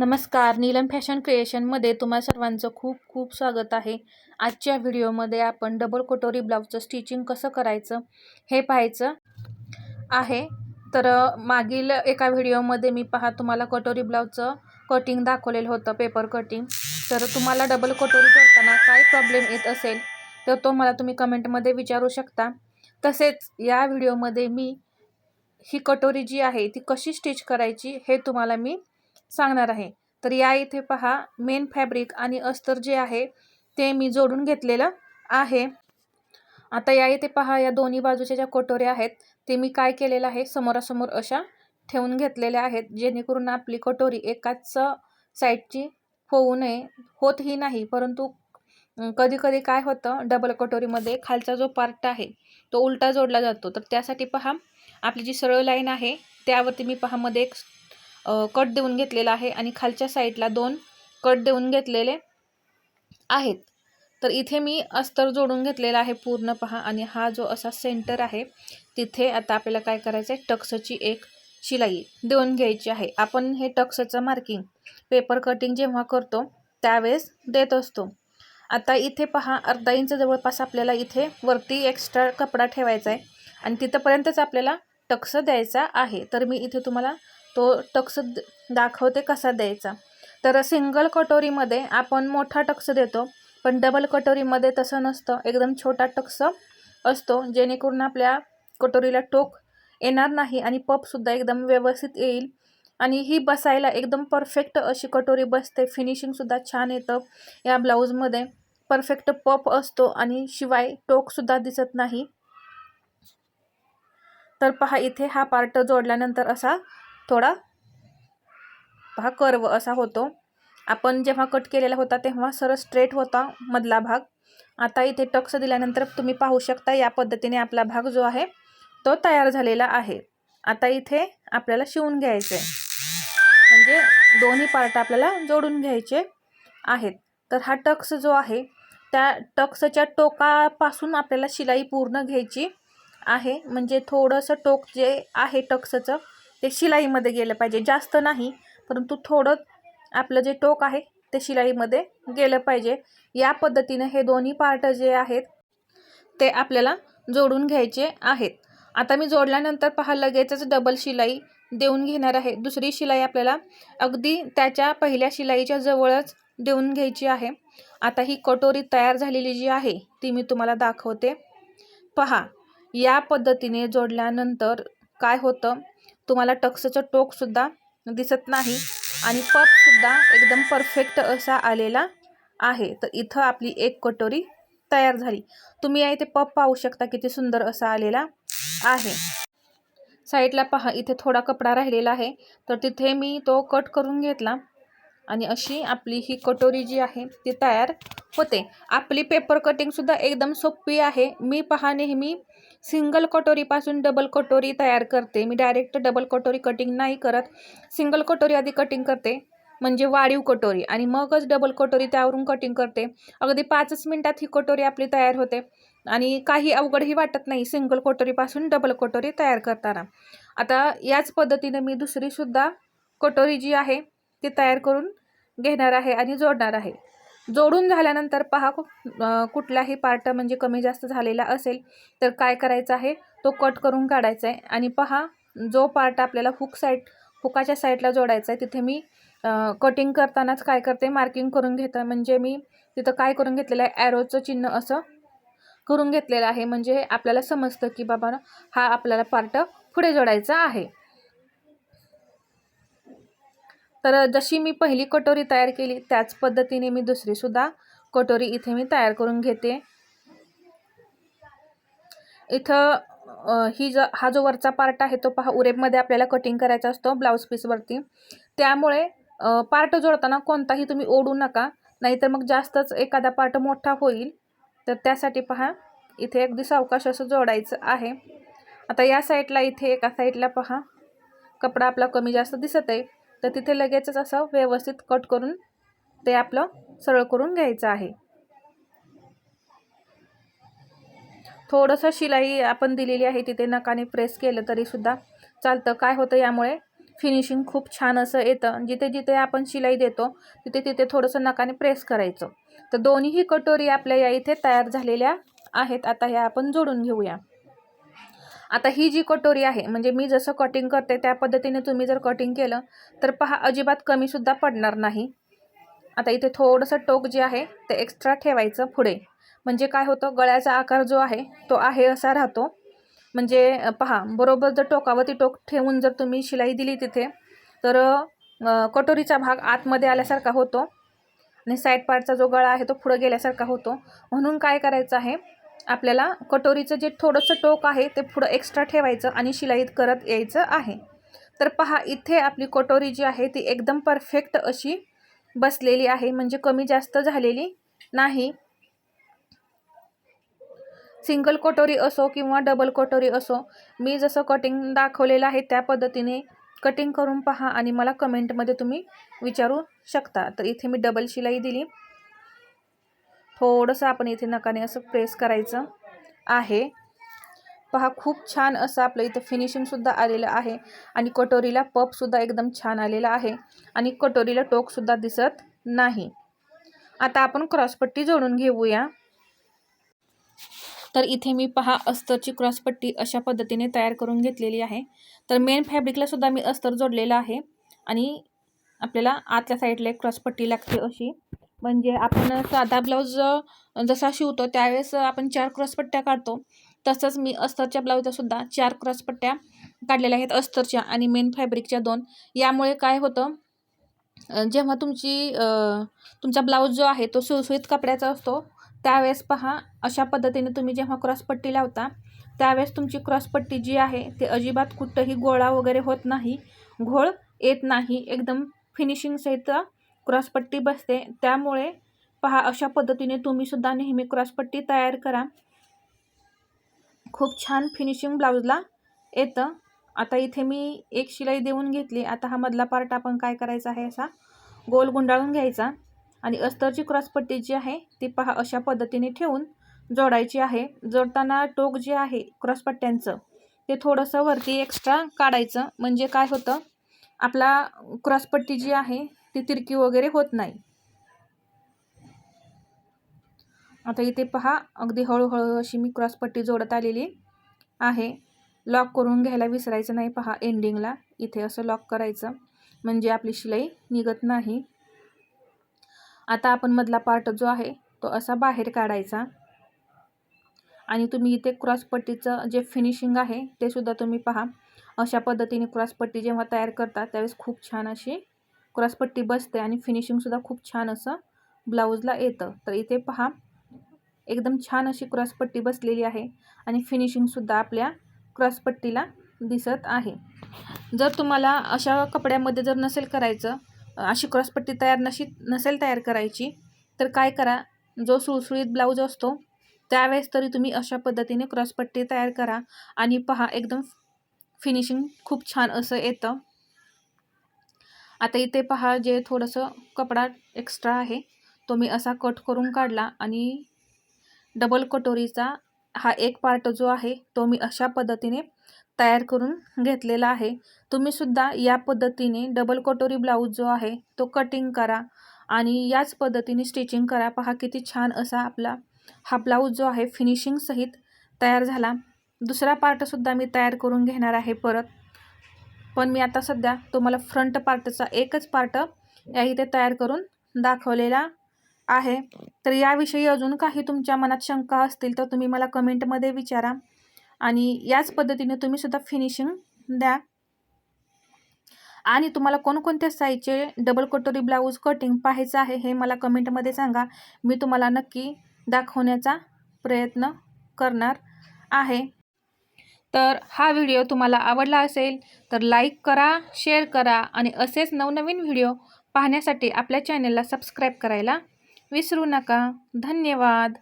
नमस्कार. नीलम फॅशन क्रिएशनमध्ये तुम्हा सर्वांचं खूप खूप स्वागत आहे. आजच्या व्हिडिओमध्ये आपण डबल कटोरी ब्लाऊजचं स्टिचिंग कसं करायचं हे पाहायचं आहे. तर मागील एका व्हिडिओमध्ये मी पहा तुम्हाला कटोरी ब्लाऊजचं कटिंग दाखवलेलं होतं पेपर कटिंग तर तुम्हाला डबल कटोरी करताना काय प्रॉब्लेम येत असेल तर तो मला तुम्ही कमेंटमध्ये विचारू शकता. तसेच या व्हिडिओमध्ये मी ही कटोरी जी आहे ती कशी स्टिच करायची हे तुम्हाला मी सांगणार आहे. तर या इथे पहा मेन फॅब्रिक आणि अस्तर जे आहे ते मी जोडून घेतलेलं आहे. आता या इथे पहा या दोन्ही बाजूच्या ज्या कटोऱ्या आहेत ते मी काय केलेलं आहे समोरासमोर अशा ठेवून घेतलेल्या आहेत जेणेकरून आपली कटोरी एकाच साईडची होऊ नये होतही नाही परंतु कधी कधी काय होतं डबल कटोरीमध्ये खालचा जो पार्ट आहे तो उलटा जोडला जातो. तर त्यासाठी पहा आपली जी सरळ लाईन आहे त्यावरती मी पहा मध्ये एक कट देऊन घेतलेला आहे आणि खालच्या साईडला दोन कट देऊन घेतलेले आहेत. तर इथे मी अस्तर जोडून घेतलेला आहे पूर्ण पहा आणि हा जो असा सेंटर आहे तिथे आता आपल्याला काय करायचं आहे टक्सची एक शिलाई देऊन घ्यायची आहे. आपण हे टक्सचं मार्किंग पेपर कटिंग जेव्हा करतो त्यावेळेस देत असतो. आता इथे पहा अर्धा इंच जवळपास आपल्याला इथे वरती एक्स्ट्रा कपडा ठेवायचा आहे आणि तिथंपर्यंतच आपल्याला टक्स द्यायचा आहे. तर मी इथे तुम्हाला तो टक्स द- दाखवते कसा द्यायचा. तर सिंगल कटोरीमध्ये आपण मोठा टक्स देतो पण डबल कटोरीमध्ये तसं नसतं. एकदम छोटा टक्स असतो जेणेकरून आपल्या कटोरीला टोक येणार नाही आणि पपसुद्धा एकदम व्यवस्थित येईल. आणि ही बसायला एकदम परफेक्ट अशी कटोरी बसते. फिनिशिंगसुद्धा छान येतं या ब्लाऊजमध्ये. परफेक्ट पप असतो आणि शिवाय टोकसुद्धा दिसत नाही. तर पहा इथे हा पार्ट जोडल्यानंतर असा थोडा हा कर्व असा होतो. आपण जेव्हा कट केलेला होता तेव्हा सरळ स्ट्रेट होता मधला भाग. आता इथे टक्स दिल्यानंतर तुम्ही पाहू शकता या पद्धतीने आपला भाग जो आहे तो तयार झालेला आहे. आता इथे आपल्याला शिवून घ्यायचं. आहे म्हणजे दोन्ही पार्ट आपल्याला जोडून घ्यायचे आहेत. तर हा टक्स जो आहे त्या टक्सच्या टोकापासून आपल्याला शिलाई पूर्ण घ्यायची आहे. म्हणजे थोडंसं टोक जे आहे टक्सचं ते शिलाईमध्ये गेलं पाहिजे. जास्त नाही परंतु थोडं आपलं जे टोक आहे ते शिलाईमध्ये गेलं पाहिजे. या पद्धतीनं हे दोन्ही पार्ट जे आहेत ते आपल्याला जोडून घ्यायचे आहेत. आता मी जोडल्यानंतर पहा लगेचच डबल शिलाई देऊन घेणार आहे. दुसरी शिलाई आपल्याला अगदी त्याच्या पहिल्या शिलाईच्या जवळच देऊन घ्यायची आहे. आता ही कटोरी तयार झालेली जी आहे ती मी तुम्हाला दाखवते. पहा या पद्धतीने जोडल्यानंतर काय होतं? तुम्हाला टक्सचं टोकसुद्धा दिसत नाही आणि पपसुद्धा एकदम परफेक्ट असा आलेला आहे. तर इथं आपली एक कटोरी तयार झाली. तुम्ही या इथे पप पाहू शकता किती सुंदर असा आलेला आहे. साईडला पहा इथे थोडा कपडा राहिलेला आहे. तर तिथे मी तो कट करून घेतला आणि अशी आपली ही कटोरी जी आहे ती तयार होते. आपली पेपर कटिंगसुद्धा एकदम सोपी आहे. मी पहा नेहमी सिंगल कटोरीपासून डबल कटोरी तयार करते. मी डायरेक्ट डबल कटोरी कटिंग नाही करत. सिंगल कटोरी आधी कटिंग करते. म्हणजे वाढीव कटोरी. आणि मगच डबल कटोरी त्यावरून कटिंग करते. अगदी पाचच मिनटात ही कटोरी आपली तयार होते. आणि काही अवघडही वाटत नाही सिंगल कटोरीपासून डबल कटोरी तयार करताना. आता याच पद्धतीने मी दुसरीसुद्धा कटोरी जी आहे ती तयार करून घेणार आहे आणि जोडणार आहे. जोडून झाल्यानंतर पहा कुठलाही पार्ट म्हणजे कमी जास्त झालेला असेल तर काय करायचं आहे? तो कट करून काढायचा आहे. आणि पहा जो पार्ट आपल्याला हुक साईड हुकाच्या साईडला जोडायचा आहे तिथे मी कटिंग करतानाच काय करते? मार्किंग करून घेतं. म्हणजे मी तिथं काय करून घेतलेलं आहे? ॲरोचं चिन्ह असं करून घेतलेलं आहे. म्हणजे आपल्याला समजतं की बाबा हा आपल्याला पार्ट पुढे जोडायचा आहे. तर जशी मी पहिली कटोरी तयार केली त्याच पद्धतीने मी दुसरीसुद्धा कटोरी इथे मी तयार करून घेते. इथं ही ज हा जो वरचा पार्ट आहे तो पहा उरेबमध्ये आपल्याला कटिंग करायचा असतो ब्लाऊज पीसवरती त्यामुळे पार्ट जोडताना कोणताही तुम्ही ओढू नका नाहीतर मग जास्तच एखादा पार्ट मोठा होईल. तर त्यासाठी पहा इथे अगदी सावकाश असं जोडायचं आहे. आता या साईडला इथे एका साईडला पहा कपडा आपला कमी जास्त दिसत आहे. तर तिथे लगेचच असं व्यवस्थित कट करून ते आपलं सरळ करून घ्यायचं आहे. थोडंसं शिलाई आपण दिलेली आहे तिथे नकाने प्रेस केलं तरीसुद्धा चालतं. काय होतं यामुळे फिनिशिंग खूप छान असं येतं. जिथे जिथे आपण शिलाई देतो तिथे तिथे थोडंसं नकाने प्रेस करायचं. तर दोन्हीही कटोरी आपल्या या इथे तयार झालेल्या आहेत. आता ह्या आपण जोडून घेऊया. आता ही जी कटोरी आहे म्हणजे मी जसं कटिंग करते त्या पद्धतीने तुम्ही जर कटिंग केलं तर पहा अजिबात कमीसुद्धा पडणार नाही. आता इथे थोडंसं टोक जे आहे ते एक्स्ट्रा ठेवायचं पुढे. म्हणजे काय होतं गळ्याचा आकार जो आहे तो आहे असा राहतो. म्हणजे पहा बरोबर जर टोकावरती टोक ठेवून जर तुम्ही शिलाई दिली तिथे तर कटोरीचा भाग आतमध्ये आल्यासारखा होतो. आणि साईड पार्टचा जो गळा आहे तो पुढं गेल्यासारखा होतो. म्हणून काय करायचं आहे आपल्याला कटोरीचं जे थोडंसं टोक आहे ते पुढं एक्स्ट्रा ठेवायचं आणि शिलाईत करत यायचं आहे. तर पहा इथे आपली कटोरी जी आहे ती एकदम परफेक्ट अशी बसलेली आहे. म्हणजे कमी जास्त झालेली नाही. सिंगल कटोरी असो किंवा डबल कटोरी असो मी जसं कटिंग दाखवलेलं आहे त्या पद्धतीने कटिंग करून पहा आणि मला कमेंटमध्ये तुम्ही विचारू शकता. तर इथे मी डबल शिलाई दिली. थोडंसं आपण इथे नकाने असं प्रेस करायचं आहे. पहा खूप छान असं आपलं इथं फिनिशिंगसुद्धा आलेलं आहे. आणि कटोरीला पपसुद्धा एकदम छान आलेला आहे. आणि कटोरीला टोकसुद्धा दिसत नाही. आता आपण क्रॉसपट्टी जोडून घेऊया. तर इथे मी पहा अस्तरची क्रॉसपट्टी अशा पद्धतीने तयार करून घेतलेली आहे. तर मेन फॅब्रिकलासुद्धा मी अस्तर जोडलेलं आहे. आणि आपल्याला आतल्या साईडला एक क्रॉसपट्टी लागते अशी. म्हणजे आपण साधा ब्लाऊज जसा शिवतो त्यावेळेस आपण चार क्रॉसपट्ट्या काढतो. तसंच मी अस्तरच्या ब्लाऊजसुद्धा चार क्रॉसपट्ट्या काढलेल्या आहेत अस्तरच्या आणि मेन फॅब्रिकच्या दोन. यामुळे काय होतं जेव्हा तुमची तुमचा ब्लाऊज जो आहे तो सुळसुळीत कपड्याचा असतो त्यावेळेस पहा अशा पद्धतीने तुम्ही जेव्हा क्रॉसपट्टी लावता त्यावेळेस तुमची क्रॉसपट्टी जी आहे ते अजिबात कुठंही गोळा वगैरे होत नाही घोळ येत नाही एकदम फिनिशिंगसहित क्रॉसपट्टी बसते. त्यामुळे पहा अशा पद्धतीने तुम्हीसुद्धा नेहमी क्रॉसपट्टी तयार करा. खूप छान फिनिशिंग ब्लाऊजला येतं. आता इथे मी एक शिलाई देऊन घेतली. आता हा मधला पार्ट आपण काय करायचा आहे असा? गोल गुंडाळून घ्यायचा. आणि अस्तरची क्रॉसपट्टी जी आहे ती पहा अशा पद्धतीने ठेवून जोडायची आहे. जोडताना टोक जे आहे क्रॉसपट्ट्यांचं ते थोडंसं वरती एक्स्ट्रा काढायचं. म्हणजे काय होतं? आपला क्रॉसपट्टी जी आहे ती तिरकी वगैरे होत नाही. आता इथे पहा अगदी हळूहळू अशी मी क्रॉसपट्टी जोडत आलेली आहे. लॉक करून घ्यायला विसरायचं नाही पहा एंडिंगला इथे असं लॉक करायचं म्हणजे आपली शिलाई निघत नाही. आता आपण मधला पार्ट जो आहे तो असा बाहेर काढायचा. आणि तुम्ही इथे क्रॉसपट्टीचं जे फिनिशिंग आहे ते सुद्धा तुम्ही पहा. अशा पद्धतीने क्रॉसपट्टी जेव्हा तयार करता त्यावेळेस खूप छान अशी क्रॉसपट्टी बसते आणि फिनिशिंगसुद्धा खूप छान असं ब्लाऊजला येतं. तर इथे पहा एकदम छान अशी क्रॉसपट्टी बसलेली आहे आणि फिनिशिंगसुद्धा आपल्या क्रॉसपट्टीला दिसत आहे. जर तुम्हाला अशा कपड्यामध्ये जर नसेल करायचं अशी क्रॉसपट्टी तयार नशी नसेल तयार करायची तर काय करा जो सुळसुळीत ब्लाऊज असतो त्यावेळेस तरी तुम्ही अशा पद्धतीने क्रॉसपट्टी तयार करा आणि पहा एकदम फिनिशिंग खूप छान असं येतं. आता इथे पहा जे थोडंसं कपडा एक्स्ट्रा आहे. तो मी असा कट करून काढला आणि डबल कटोरीचा हा एक पार्ट जो आहे तो मी अशा पद्धतीने तयार करून घेतलेला आहे. तुम्हीसुद्धा या पद्धतीने डबल कटोरी ब्लाऊज जो आहे तो कटिंग करा आणि याच पद्धतीने स्टिचिंग करा. पहा किती छान असा आपला हा ब्लाऊज जो आहे फिनिशिंगसहित तयार झाला. दुसरा पार्टसुद्धा मी तयार करून घेणार आहे परत. पण मी आता सध्या तुम्हाला फ्रंट पार्टचा एकच पार्ट या इथे तयार करून दाखवलेला आहे. तर याविषयी अजून काही तुमच्या मनात शंका असतील तर तुम्ही मला कमेंटमध्ये विचारा. आणि याच पद्धतीने तुम्हीसुद्धा फिनिशिंग द्या. आणि तुम्हाला कोणकोणत्या साईजचे डबल कटोरी ब्लाऊज कटिंग पाहायचं आहे हे मला कमेंटमध्ये सांगा. मी तुम्हाला नक्की दाखवण्याचा प्रयत्न करणार आहे. तर हा व्हिडिओ तुम्हाला आवडला असेल तर लाईक करा शेअर करा आणि असेच नवनवीन व्हिडिओ पाहण्यासाठी आपल्या चॅनलला सबस्क्राईब करायला विसरू नका. धन्यवाद.